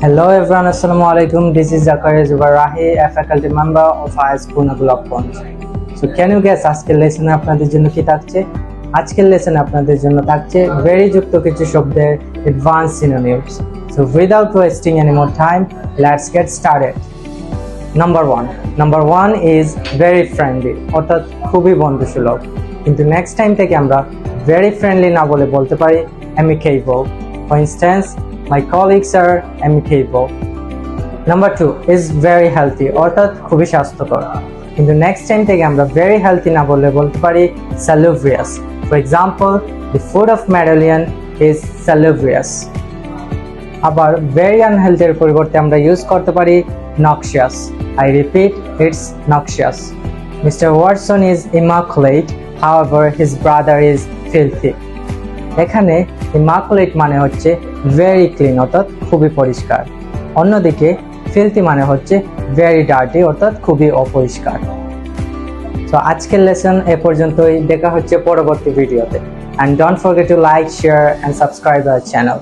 Hello everyone, Assalamu alaikum. This is Zakaria Zubarahi, a faculty member of High School Nagulapond. So can you guess আজকের লেসনে আপনাদের জন্য কি থাকছে? আজকের লেসনে আপনাদের জন্য থাকছে ভেরি যুক্ত কিছু শব্দের advance synonyms so without wasting any more time let's get started number one number one is very friendly অর্থাৎ খুবই বন্ধুসুলভ। কিন্তু নেক্সট টাইম থেকে আমরা ভেরি ফ্রেন্ডলি না বলে বলতে পারি amicable for instance my colleagues R amicable number two is very healthy অর্থাৎ খুবই স্বাস্থ্যকর। কিন্তু নেক্সট টাইম থেকে আমরা ভেরি হেলথি না বলে বলতে পারি salubrious for example the food of medallion is salubrious আবার ভেরি আনহেলথির পরিবর্তে আমরা ইউজ করতে পারি noxious I repeat it's noxious Mr Watson is immaculate however his brother is filthy এখানে ইমাকুলেট মানে হচ্ছে ভেরি ক্লিন অর্থাৎ খুবই পরিষ্কার। অন্যদিকে ফিলতি মানে হচ্ছে ভেরি ডার্টি অর্থাৎ খুবই অপরিষ্কার। তো আজকের লেসন এ পর্যন্তই। দেখা হচ্ছে পরবর্তী ভিডিওতে and don't forget to like share and subscribe our channel